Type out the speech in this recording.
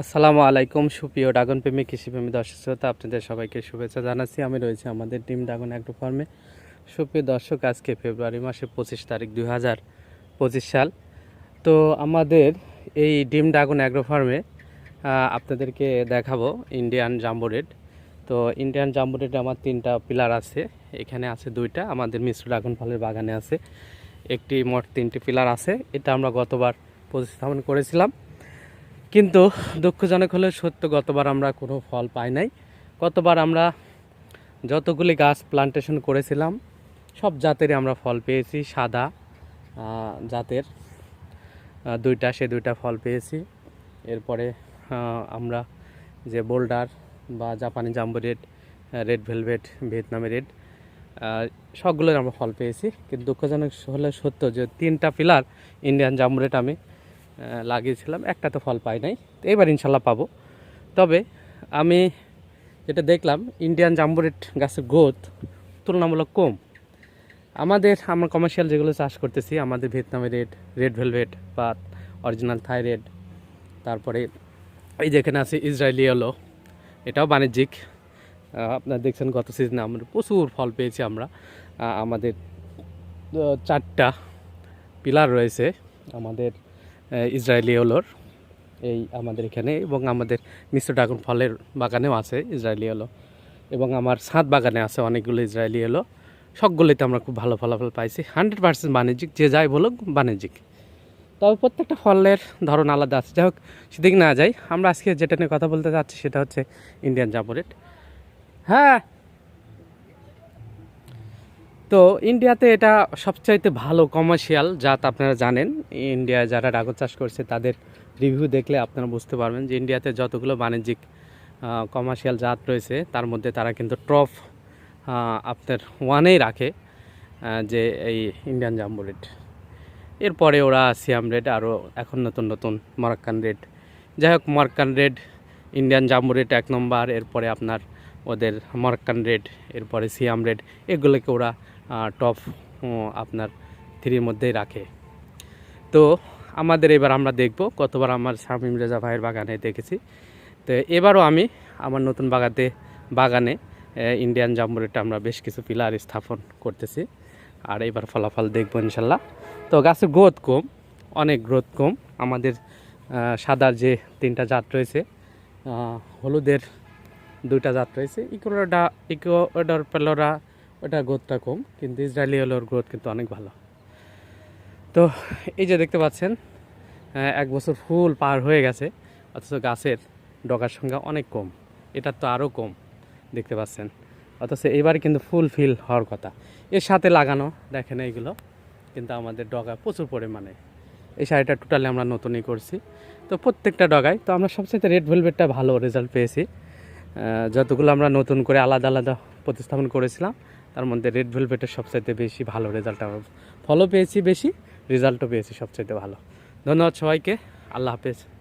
আসসালামু আলাইকুম, সুপ্রিয় ড্রাগন প্রেমী, কৃষিপ্রেমী দর্শক শ্রোতা, আপনাদের সবাইকে শুভেচ্ছা জানাচ্ছি। আমি রয়েছি আমাদের ডিম ড্রাগন অ্যাগ্রো ফার্মে। সুপ্রিয় দর্শক, আজকে ফেব্রুয়ারি মাসের পঁচিশ তারিখ দুই হাজার পঁচিশ সাল। তো আমাদের এই ডিম ড্রাগন অ্যাগ্রো ফার্মে আপনাদেরকে দেখাবো ইন্ডিয়ান জাম্বো রেড। তো ইন্ডিয়ান জাম্বো রেড আমার তিনটা পিলার আছে। এখানে আছে দুইটা, আমাদের মিশ্র ড্রাগন ফলের বাগানে আছে। একটি মোট তিনটি পিলার আছে। এটা আমরা গতবার প্রতিস্থাপন করেছিলাম। কিন্তু দুঃখজনক হলে, সত্য, গতবার আমরা কোনো ফল পাই নাই। গতবার আমরা যতগুলি গাছ প্লান্টেশন করেছিলাম, সব জাতেরই আমরা ফল পেয়েছি, সাদা জাতের দুইটা, সে দুইটা ফল পেয়েছি। এরপরে আমরা যে বোল্ডার বা জাপানি জাম্বো রেড রেড ভেলভেট ভিয়েতনামি রেড সবগুলোর আমরা ফল পেয়েছি। কিন্তু দুঃখজনক হলে, সত্য যে তিনটা পিলার ইন্ডিয়ান জাম্বো রেড আমি লাগিয়েছিলাম। একটা তো ফল পাই নাই। তো এবার ইনশাল্লাহ পাবো। তবে আমি যেটা দেখলাম ইন্ডিয়ান জাম্বুরেট গাছের গ্রোথ তুলনামূলক কম। আমাদের, আমরা কমার্শিয়াল যেগুলো চাষ করতেছি, আমাদের ভিয়েতনামের রেড রেড ভেলভেট বা অরিজিনাল থাই রেড তারপরে এই যেখানে আছে ইসরায়েলি এলো এটাও বাণিজ্যিক। আপনারা দেখছেন গত সিজনে আমরা প্রচুর ফল পেয়েছি আমরা। আমাদের চারটা পিলার রয়েছে। আমাদের ইসরায়েলি ওলোর, এই আমাদের এখানে এবং আমাদের মিশ্র ড্রাগন ফলের বাগানেও আছে ইসরায়েলি এলো এবং আমার ছাদ বাগানে আছে অনেকগুলো ইসরায়েলি এলো সবগুলোতে আমরা খুব ভালো ফলাফল পাইছি, হান্ড্রেড পার্সেন্ট বাণিজ্যিক, যে যাই বলুক বাণিজ্যিক। তবে প্রত্যেকটা ফলের ধরন আলাদা আছে। যাই হোক, সেদিক না যাই, আমরা আজকে যেটা নিয়ে কথা বলতে চাচ্ছি সেটা হচ্ছে ইন্ডিয়ান জাম্বোরেট হ্যাঁ তো ইন্ডিয়াতে এটা সবচাইতে ভালো কমার্শিয়াল জাত আপনারা জানেন। ইন্ডিয়ায় যারা ড্রাগন চাষ করছে, তাদের রিভিউ দেখলে আপনারা বুঝতে পারবেন যে ইন্ডিয়াতে যতগুলো বাণিজ্যিক কমার্শিয়াল জাত রয়েছে, তার মধ্যে তারা কিন্তু ট্রফ আপনার ওয়ানেই রাখে যে এই ইন্ডিয়ান জাম্বো রেড এরপরে ওরা সিয়াম রেড আরও এখন নতুন নতুন মরাক্কান রেড যাই হোক Moroccan red Indian jumbo red এক নম্বর এরপরে আপনার ওদের মরাক্কান রেড এরপরে সিয়াম রেড এগুলোকে ওরা টপ আপনার থ্রির মধ্যেই রাখে। তো আমাদের এবার আমরা দেখব, কতবার আমার শামিম রেজা ভাইয়ের বাগানে দেখেছি। তো এবারও আমি আমার নতুন বাগাতে, বাগানে ইন্ডিয়ান জাম্বুরেটা আমরা বেশ কিছু পিলার স্থাপন করতেছি। আর এবার ফলাফল দেখব ইনশাল্লাহ। তো গাছের গ্রোথ কম, অনেক গ্রোথ কম। আমাদের সাদার যে তিনটা জাত রয়েছে হলুদের দুইটা জাত রয়েছে ইকোডা পেলোরা ওটা গ্রোথটা কম, কিন্তু ইসরায়েলি হলোর গ্রোথ কিন্তু অনেক ভালো। তো এই যে দেখতে পাচ্ছেন এক বছর ফুল পার হয়ে গেছে, অথচ গাছের ডগার সংখ্যা অনেক কম এটার তো আরও কম, দেখতে পাচ্ছেন। অথচ এবারে কিন্তু ফুল ফিল হওয়ার কথা। এর সাথে লাগানো, দেখেন এইগুলো, কিন্তু আমাদের ডগা প্রচুর পরিমাণে। এই শাড়িটা টোটালি আমরা নতুনই করছি। তো প্রত্যেকটা ডগায়, তো আমরা সবচেয়ে রেড ভেলভেটটা ভালো রেজাল্ট পেয়েছি। যতগুলো আমরা নতুন করে আলাদা আলাদা প্রতিস্থাপন করেছিলাম তার মধ্যে রেড ভেলভেটের সবচাইতে বেশি ভালো রেজাল্ট আমার ফলও পেয়েছি বেশি রেজাল্টও পেয়েছি সবচাইতে ভালো। ধন্যবাদ সবাইকে, আল্লাহ হাফেজ।